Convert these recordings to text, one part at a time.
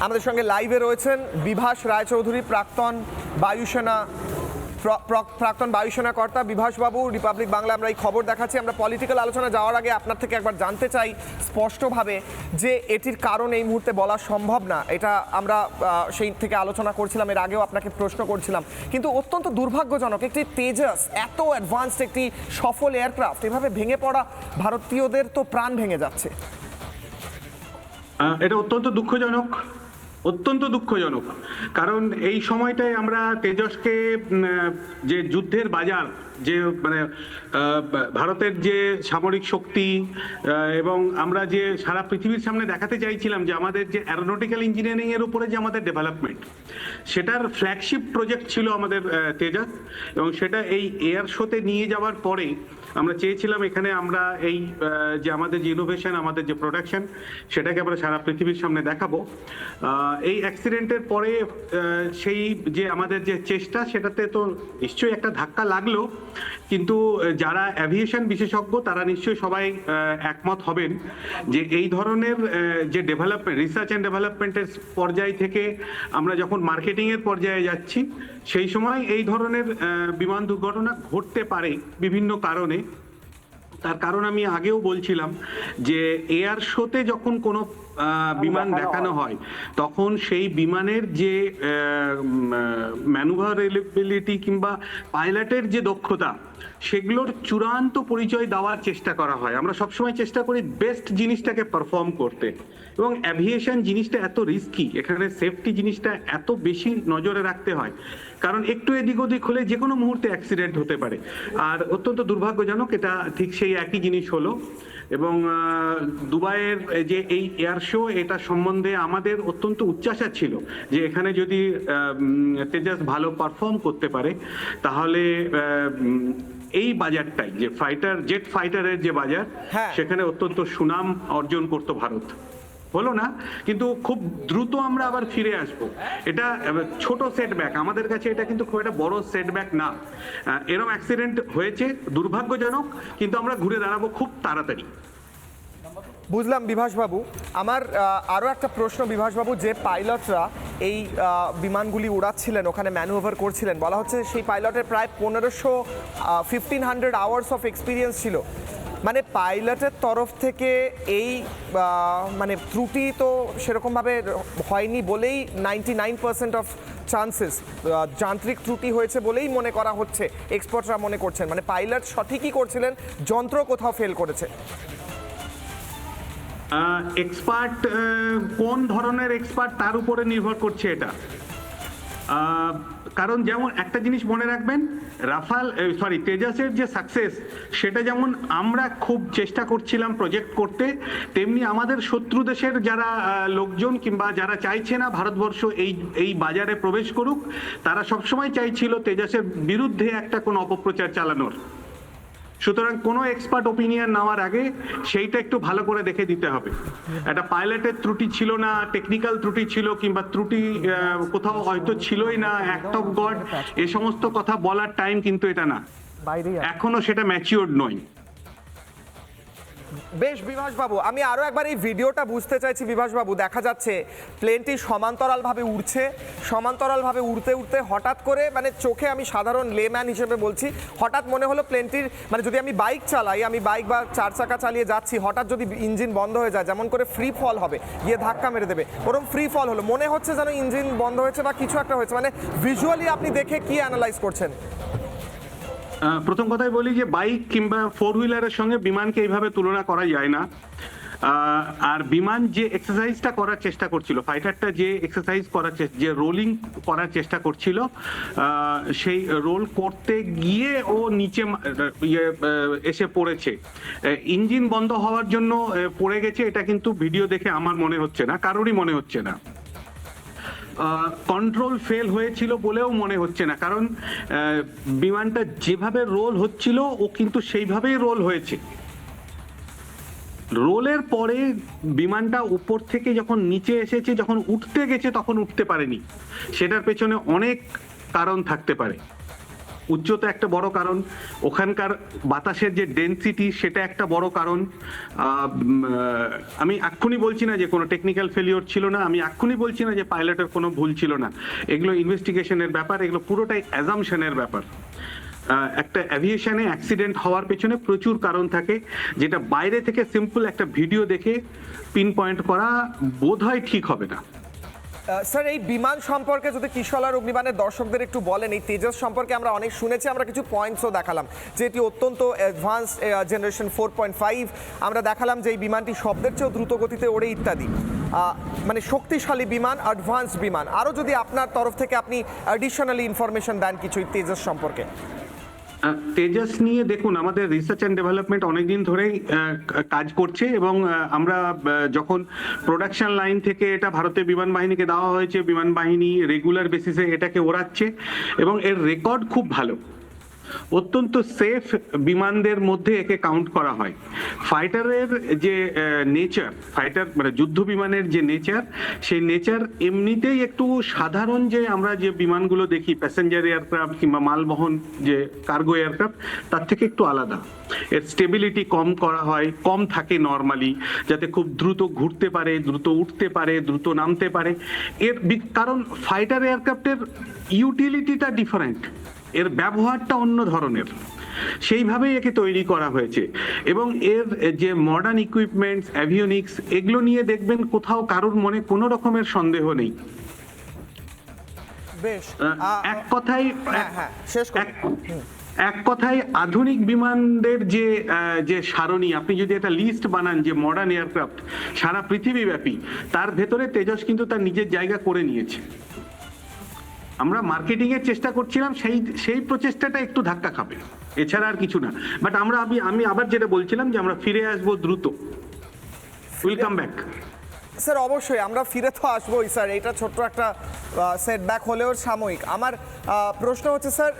আমাদের সঙ্গে লাইভে রয়েছেন বিভাস রায়চৌধুরী, প্রাক্তন বায়ুসেনা, প্র- প্র- প্রাক্তন বায়ুসেনা কর্তা বিভাসবাবু রিপাবলিক বাংলা আমরা এই খবর দেখাচ্ছি। আমরা পলিটিক্যাল আলোচনা যাওয়ার আগে আপনার থেকে একবার জানতে চাই স্পষ্টভাবে যে এটির কারণ এই মুহূর্তে বলা সম্ভব না। এটা আমরা সেই থেকে আলোচনা করছিলাম, এর আগেও আপনাকে প্রশ্ন করছিলাম। কিন্তু অত্যন্ত দুর্ভাগ্যজনক একটি তেজাস, এত অ্যাডভান্সড একটি সফল এয়ারক্রাফট এভাবে ভেঙে পড়া ভারতীয়দের তো প্রাণ ভেঙে যাচ্ছে। এটা অত্যন্ত দুঃখজনক। অত্যন্ত দুঃখজনক। কারণ এই সময়টায় আমরা তেজসকে যে যুদ্ধের বাজার, যে মানে ভারতের যে সামরিক শক্তি এবং আমরা যে সারা পৃথিবীর সামনে দেখাতে চাইছিলাম যে আমাদের যে অ্যারোনটিক্যাল ইঞ্জিনিয়ারিং এর উপরে যে আমাদের ডেভেলপমেন্ট সেটার ফ্ল্যাগশিপ প্রজেক্ট ছিল আমাদের তেজাস, এবং সেটা এই এয়ার শোতে নিয়ে যাওয়ার পরে আমরা চেয়েছিলাম এখানে আমরা এই যে আমাদের যে ইনোভেশন আমাদের যে প্রোডাকশন সেটাকে আমরা সারা পৃথিবীর সামনে দেখাবো। এই অ্যাক্সিডেন্টের পরে সেই যে আমাদের যে চেষ্টা, সেটাতে তো নিশ্চয়ই একটা ধাক্কা লাগল। কিন্তু যারা অ্যাভিয়েশন বিশেষজ্ঞ, তারা নিশ্চয়ই সবাই একমত হবেন যে এই ধরনের যে ডেভেলপমেন্ট রিসার্চ অ্যান্ড ডেভেলপমেন্টের পর্যায় থেকে আমরা যখন মার্কেটিংয়ের পর্যায়ে যাচ্ছি, সেই সময় এই ধরনের বিমান দুর্ঘটনা ঘটতে পারে বিভিন্ন কারণে। তার কারণ আমি আগেও বলছিলাম যে এয়ার শোতে যখন কোনো বিমান দেখানো হয়। তখন সেই বিমানের যে ম্যানুভারেবিলিটি কিংবা পাইলটের যে দক্ষতা সেগুলোর চূড়ান্ত পরিচয় দেওয়ার চেষ্টা করা হয়। আমরা সবসময় চেষ্টা করি বেস্ট জিনিসটাকে পারফর্ম করতে। এবং অ্যাভিয়েশন জিনিসটা এত রিস্কি এখানে সেফটি জিনিসটা এত বেশি নজরে রাখতে হয়। কারণ একটু এদিক ওদিক হলে যে কোনো মুহূর্তে অ্যাক্সিডেন্ট হতে পারে। আর অত্যন্ত দুর্ভাগ্যজনক এটা ঠিক সেই একই জিনিস হলো। এবং দুবাইয়ের যে এই এয়ার শো এটা সম্বন্ধে আমাদের অত্যন্ত উচ্চাসা ছিল যে এখানে যদি তেজাস ভালো পারফর্ম করতে পারে তাহলে এই বাজারটাই যে ফাইটার জেট ফাইটারের যে বাজার হ্যাঁ। সেখানে অত্যন্ত সুনাম অর্জন করতো ভারত হলো না, কিন্তু খুব দ্রুত আমরা আবার ফিরে আসব। এটা ছোট সেটব্যাক আমাদের কাছে এটা কিন্তু খুব একটা বড় সেটব্যাক না। এরম অ্যাক্সিডেন্ট হয়েছে, দুর্ভাগ্যজনক, কিন্তু আমরা ঘুরে দাঁড়াবো খুব তাড়াতাড়ি। বুঝলাম বিভাসবাবু। আমার আরও একটা প্রশ্ন বিভাসবাবু, যে পাইলটরা এই বিমানগুলি উড়াচ্ছিলেন, ওখানে ম্যানুভার করছিলেন, বলা হচ্ছে সেই পাইলটের প্রায় পনেরোশো fifteen hundred hours of experience ছিল। মানে পাইলটের তরফ থেকে এই মানে ত্রুটি তো সেরকমভাবে হয়নি বলেই ninety nine percent of chances যান্ত্রিক ত্রুটি হয়েছে বলেই মনে করা হচ্ছে, এক্সপার্টরা মনে করছেন। মানে পাইলট সঠিকই করছিলেন, যন্ত্র কোথাও ফেল করেছে। এক্সপার্ট কোন ধরনের এক্সপার্ট তার উপরে নির্ভর করছে এটা? কারণ যেমন একটা জিনিস মনে রাখবেন, রাফাল সরি তেজাসের যে সাকসেস সেটা যেমন আমরা খুব চেষ্টা করছিলাম প্রজেক্ট করতে, তেমনি আমাদের শত্রু দেশের যারা লোকজন কিংবা যারা চাইছে না ভারতবর্ষ এই এই বাজারে প্রবেশ করুক, তারা সবসময় চাইছিল তেজাসের বিরুদ্ধে একটা কোনো অপপ্রচার চালানোর। সুতরাং কোনো এক্সপার্ট ওপিনিয়ন নেওয়ার আগে সেইটা একটু ভালো করে দেখে দিতে হবে। একটা পাইলটের ত্রুটি ছিল না টেকনিক্যাল ত্রুটি ছিল কিংবা ত্রুটি কোথাও হয়তো ছিলই না অ্যাক্ট অফ গড এ সমস্ত কথা বলার টাইম কিন্তু এটা না। এখনও সেটা ম্যাচিওর নয়। বেশ বিভাসবাবু, আমি আরও একবার এই ভিডিওটা বুঝতে চাইছি বিভাসবাবু, দেখা যাচ্ছে প্লেনটি সমান্তরালভাবে উড়ছে, সমান্তরালভাবে উড়তে উড়তে হঠাৎ করে মানে চোখে আমি সাধারণ লেম্যান হিসেবে বলছি, হঠাৎ মনে হলো প্লেনটির মানে যদি আমি বাইক চালাই, আমি বাইক বা চার চাকা চালিয়ে যাচ্ছি, হঠাৎ যদি ইঞ্জিন বন্ধ হয়ে যায়, যেমন করে ফ্রি ফল হবে, গিয়ে ধাক্কা মেরে দেবে ওরকম ফ্রি ফল হলো, মনে হচ্ছে যেন ইঞ্জিন বন্ধ হয়েছে বা কিছু একটা হয়েছে মানে ভিজুয়ালি আপনি দেখে কি অ্যানালাইজ করছেন? প্রথম কথাই বলি যে বাইক কিংবা ফোর হুইলারের সঙ্গে বিমানকে এইভাবে তুলনা করা যায় না। আর বিমান যে এক্সারসাইজটা করার চেষ্টা করছিল ফাইটারটা যে এক্সারসাইজ করার যে রোলিং করার চেষ্টা করছিল সেই রোল করতে গিয়ে ও নিচে ইয়ে, এসে পড়েছে। ইঞ্জিন বন্ধ হওয়ার জন্য পড়ে গেছে এটা কিন্তু ভিডিও দেখে আমার মনে হচ্ছে না কারোরই মনে হচ্ছে না। কন্ট্রোল ফেল হয়েছিল বলেও মনে হচ্ছে না। কারণ বিমানটা যেভাবে রোল হচ্ছিল, ও কিন্তু সেইভাবেই রোল হয়েছে। রোলের পরে বিমানটা উপর থেকে যখন নিচে এসেছে, যখন উঠতে গেছে, তখন উঠতে পারেনি। সেটার পেছনে অনেক কারণ থাকতে পারে। উচ্চতা একটা বড় কারণ, ওখানকার বাতাসের যে ডেন্সিটি সেটা একটা বড় কারণ। আমি এক্ষুনি বলছি না যে কোনো টেকনিক্যাল ফেলিওর ছিল না, আমি এক্ষুনি বলছি না যে পাইলটের কোনো ভুল ছিল না। এগুলো ইনভেস্টিগেশনের ব্যাপার, এগুলো পুরোটাই অ্যাজামশনের ব্যাপার। একটা অ্যাভিয়েশনে অ্যাক্সিডেন্ট হওয়ার পেছনে প্রচুর কারণ থাকে, যেটা বাইরে থেকে সিম্পল একটা ভিডিও দেখে পিন পয়েন্ট করা বোধহয় ঠিক হবে না। স্যার, এই বিমান সম্পর্কে যদি কিশলার অগ্নিবাণের দর্শকদের একটু বলেন, এই তেজস সম্পর্কে আমরা অনেক শুনেছি, আমরা কিছু পয়েন্টসও দেখালাম। যে এটি অত্যন্ত advance generation four point five আমরা দেখালাম যে এই বিমানটি শব্দের চেয়েও দ্রুত গতিতে ওড়ে ইত্যাদি। মানে শক্তিশালী বিমান অ্যাডভান্স বিমান। আরও যদি আপনার তরফ থেকে আপনি অ্যাডিশনালি ইনফরমেশন দেন কিছু এই তেজস সম্পর্কে। তেজাস নিয়ে দেখুন, আমাদের রিসার্চ অ্যান্ড ডেভেলপমেন্ট অনেকদিন ধরেই কাজ করছে এবং আমরা যখন প্রোডাকশন লাইন থেকে এটা ভারতের বিমান বাহিনীকে দেওয়া হয়েছে, বিমান বাহিনী রেগুলার বেসিসে এটাকে ওড়াচ্ছে এবং এর রেকর্ড খুব ভালো। অত্যন্ত সেফ বিমানদের মধ্যে একে কাউন্ট করা হয়। ফাইটারের যে নেচার ফাইটার মানে যুদ্ধ বিমানের যে নেচার সেই নেচার এমনিতেই একটু সাধারণ যে আমরা যে বিমানগুলো দেখি প্যাসেঞ্জার এয়ারক্রাফট কিংবা মালবহন যে কার্গো এয়ারক্রাফট তার থেকে একটু আলাদা। এর স্টেবিলিটি কম করা হয়, কম থাকে নর্মালি যাতে খুব দ্রুত ঘুরতে পারে, দ্রুত উঠতে পারে, দ্রুত নামতে পারে। এর কারণ ফাইটার এয়ারক্রাফটের ইউটিলিটিটা ডিফারেন্ট এর ব্যবহারটা অন্য ধরনের। সেইভাবেই একে তৈরি করা হয়েছে। এবং এর যে মডার্ন ইকুইপমেন্টস অ্যাভিওনিক্স এগুলো নিয়ে দেখবেন কোথাও কারোর মনে কোনো রকমের সন্দেহ নেই। বেশ এক কথায় হ্যাঁ, হ্যাঁ, শেষ এক কথায় আধুনিক বিমানদের যে যে সারণী আপনি যদি একটা লিস্ট বানান যে মডার্ন এয়ারক্রাফট সারা পৃথিবীব্যাপী তার ভেতরে তেজস কিন্তু তার নিজের জায়গা করে নিয়েছে। আমরা মার্কেটিং এর চেষ্টা করছিলাম, সেই সেই প্রচেষ্টাটা একটু ধাক্কা খাবে। এছাড়া আর কিছু না। বাট আমরা আমি আমি আবার যেটা বলছিলাম যে আমরা ফিরে আসব দ্রুত। ওয়েলকাম ব্যাক স্যার অবশ্যই, আমরা ফিরে তো আসবোই স্যার এটা ছোট্ট একটা সেটব্যাক হলেও সাময়িক। আমার প্রশ্ন হচ্ছে স্যার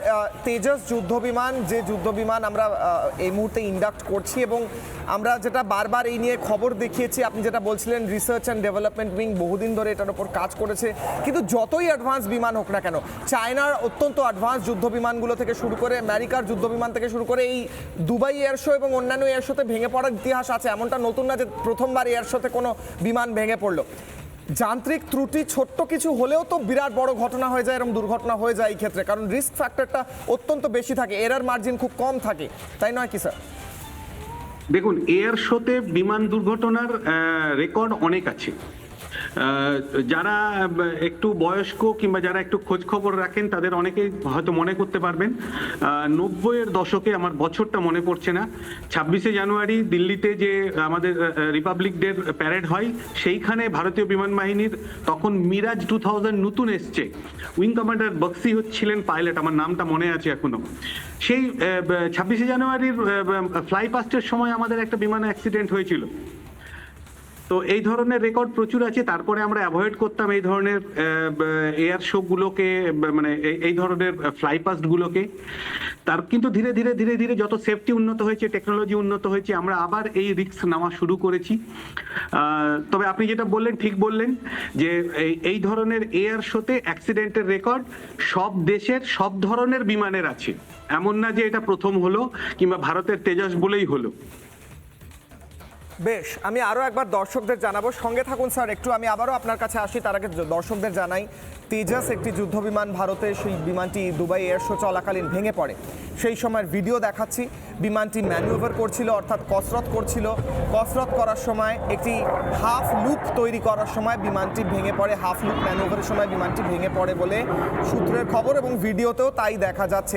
তেজস যুদ্ধ বিমান যে যুদ্ধ বিমান আমরা এই মুহূর্তে ইন্ডাক্ট করছি এবং আমরা যেটা বারবার এই নিয়ে খবর দেখিয়েছি, আপনি যেটা বলছিলেন রিসার্চ অ্যান্ড ডেভেলপমেন্ট উইং বহুদিন ধরে এটার উপর কাজ করেছে। কিন্তু যতই অ্যাডভান্স বিমান হোক না কেন, চায়নার অত্যন্ত অ্যাডভান্স যুদ্ধ বিমানগুলো থেকে শুরু করে, আমেরিকার যুদ্ধ বিমান থেকে শুরু করে, এই দুবাই এয়ার শো এবং অন্যান্য এয়ার শোতে ভেঙে পড়ার ইতিহাস আছে। এমনটা নতুন না যে প্রথমবার এয়ার শোতে কোনো বিমান ভেঙে পড়ল। যান্ত্রিক ত্রুটি ছোট্ট কিছু হলেও তো বিরাট বড় ঘটনা হয়ে যায় এরকম দুর্ঘটনা হয়ে যায় এই ক্ষেত্রে। কারণ রিস্ক ফ্যাক্টরটা অত্যন্ত বেশি থাকে এরার মার্জিন খুব কম থাকে। তাই নয় কি স্যার দেখুন এয়ার শোতে বিমান দুর্ঘটনার রেকর্ড অনেক আছে। যারা একটু বয়স্ক কিংবা যারা একটু খোঁজ খবর রাখেন, তাদের অনেকে হয়তো মনে করতে পারবেন নব্বইয়ের দশকে আমার বছরটা মনে পড়ছে না। ছাব্বিশে জানুয়ারি দিল্লিতে যে আমাদের রিপাবলিক ডের প্যারেড হয়, সেইখানে ভারতীয় বিমান বাহিনীর তখন মিরাজ টু থাউজেন্ড নতুন এসছে। উইং কমান্ডার বক্সি হচ্ছিলেন পাইলট আমার নামটা মনে আছে এখনও। সেই ছাব্বিশে জানুয়ারির ফ্লাই পাস্টের সময় আমাদের একটা বিমান অ্যাক্সিডেন্ট হয়েছিল। তো এই ধরনের রেকর্ড প্রচুর আছে, তারপরে আমরা অ্যাভয়েড করতাম এই ধরনের এয়ার শো গুলোকে, বা মানে এই- ধরনের ফ্লাই পাস্ট গুলোকে। তার, কিন্তু ধীরে ধীরে ধীরে ধীরে যত সেফটি উন্নত হয়েছে টেকনোলজি উন্নত হয়েছে, আমরা আবার এই রিস্ক নেওয়া শুরু করেছি। তবে আপনি যেটা বললেন, ঠিক বললেন যে এই ধরনের এয়ার শোতে অ্যাক্সিডেন্টের রেকর্ড সব দেশের, সব ধরনের বিমানের আছে। এমন না যে এটা প্রথম হলো, কিংবা ভারতের তেজস বলেই হলো। বেশ, আমি আরও একবার দর্শকদের জানাব। সঙ্গে থাকুন স্যার, একটু আমি আবারও আপনার কাছে আসি। তার আগে দর্শকদের জানাই, তেজাস একটি যুদ্ধ বিমান ভারতে সেই বিমানটি দুবাই এয়ার শো চলাকালীন ভেঙে পড়ে। সেই সময়ের ভিডিও দেখাচ্ছি। বিমানটি ম্যানুভার করছিল, অর্থাৎ কসরত করছিল। কসরত করার সময় একটি হাফ লুপ তৈরি করার সময় বিমানটি ভেঙে পড়ে। হাফ লুপ ম্যানুভারের সময় বিমানটি ভেঙে পড়ে বলে সূত্রের খবর এবং ভিডিওতেও তাই দেখা যাচ্ছে।